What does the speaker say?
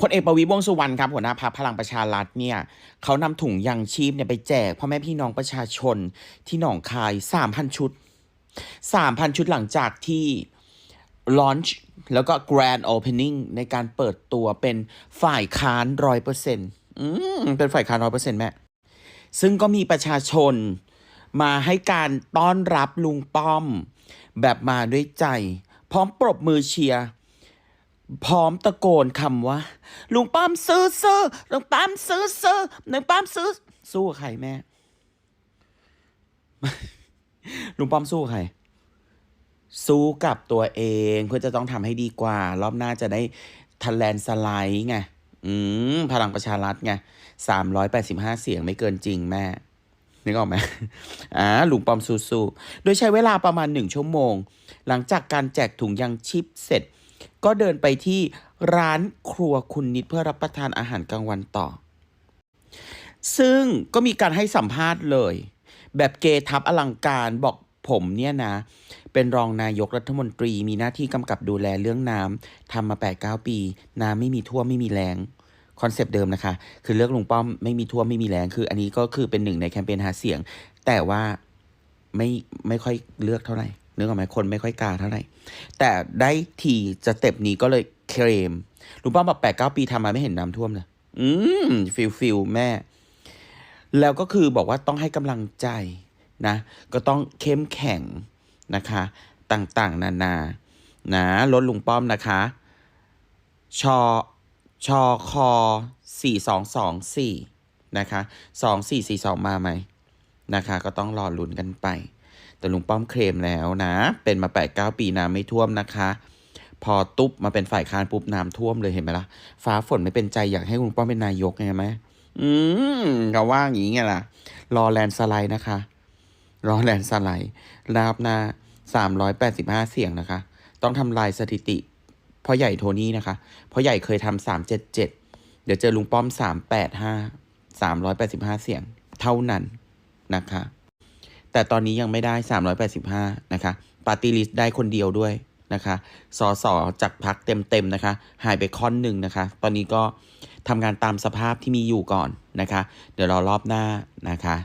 พลเอกประวิวงสุวรรณครับหัวหน้าพรรคพลังประชารัฐเนี่ยเขานำถุงยังชีพเนี่ยไปแจกพ่อแม่พี่น้องประชาชนที่หนองคาย3,000ชุด3,000ชุดหลังจากที่ launch แล้วก็ grand opening ในการเปิดตัวเป็นฝ่ายค้านร้อยเปอร์เซ็นต์เป็นฝ่ายค้านร้อยเปอร์เซ็นต์แม่ ซึ่งก็มีประชาชนมาให้การต้อนรับลุงป้อม แบบมาด้วยใจ พร้อมปรบมือเชียร์ พร้อมตะโกนคำว่า ลุงป้อมซื้อซื้อลุงป้อมซื้อซื้อลุงป้อมซื้อ สู้กับใครแม่ ลุงป้อมสู้กับใคร สู้กับตัวเองเพื่อจะต้องทำให้ดีกว่า รอบหน้าจะได้ทันแลนสไลด์ไง อืม พลังประชารัฐไงสามร้อยแปดสิบห้าเสียงไม่เกินจริงแม่นึกออกไหมอ่าลุงปอมสู้ๆโดยใช้เวลาประมาณหนึ่งชั่วโมง หลังจากการแจกถุงยังชีพเสร็จ ก็เดินไปที่ร้านครัวคุณนิดเพื่อรับประทานอาหารกลางวันต่อ ซึ่งก็มีการให้สัมภาษณ์เลย แบบเกทับอลังการบอกผมเนี่ยนะ เป็นรองนายกรัฐมนตรีมีหน้าที่กำกับดูแลเรื่องน้ำทำมา8ปดปี น้ำไม่มีท่วมไม่มีแรงคอนเซปต์เดิมนะคะ คือเลือกลุงป้อมไม่มีท่วมไม่มีแรงคือ อันนี้ก็คือเป็นหนึ่งในแคมเปญหาเสียง แต่ว่าไม่ไม่ค่อยเลือกเท่าไหร่ นึกออกไหมคนไม่ค่อยกล้าเท่าไหร่ แต่ได้ทีสเต็ปนี้ก็เลยเคลมลุงป้อมบอกแปดเก้าปีทำมาไม่เห็นน้ำท่วมเลยอืมฟิลฟิลแม่ แล้วก็คือบอกว่าต้องให้กำลังใจนะ ก็ต้องเข้มแข็งนะคะ ต่างๆ นานานะรถลุงป้อมนะคะ ชอชอคอสี่สองสองสี่นะคะสองสี่สี่สองมาไหมนะคะ ก็ต้องรอลุ้นกันไป แต่ลุงป้อมเคลมแล้วนะ เป็นมาแปดเก้าปีน้ำไม่ท่วมนะคะ พอตุ๊บมาเป็นฝ่ายค้านปุ๊บน้ำท่วมเลยเห็นไหมล่ะ ฟ้าฝนไม่เป็นใจอยากให้ลุงป้อมเป็นนายกไงไหมอืมเขาว่าอย่างนี้ไงล่ะ รอแลนสไลด์นะคะ รอแลนสไลด์รอบหน้าสามร้อยแปดสิบห้าเสียงนะคะ ต้องทำลายสถิติพ่อใหญ่โทนี่นะคะพ่อใหญ่เคยทำสามเจ็ดเจ็ดเดี๋ยวเจอลุงป้อมสามแปดห้าสามร้อยแปดสิบห้าเสียง เท่านั้นนะคะ แต่ตอนนี้ยังไม่ได้สามร้อยแปดสิบห้านะคะปาร์ตี้ลิสต์ได้คนเดียวด้วยนะคะสอสอจากพักเต็มๆนะคะ หายไปค่อนหนึ่งนะคะ ตอนนี้ก็ทำงานตามสภาพที่มีอยู่ก่อนนะคะ เดี๋ยวรอรอบหน้านะคะ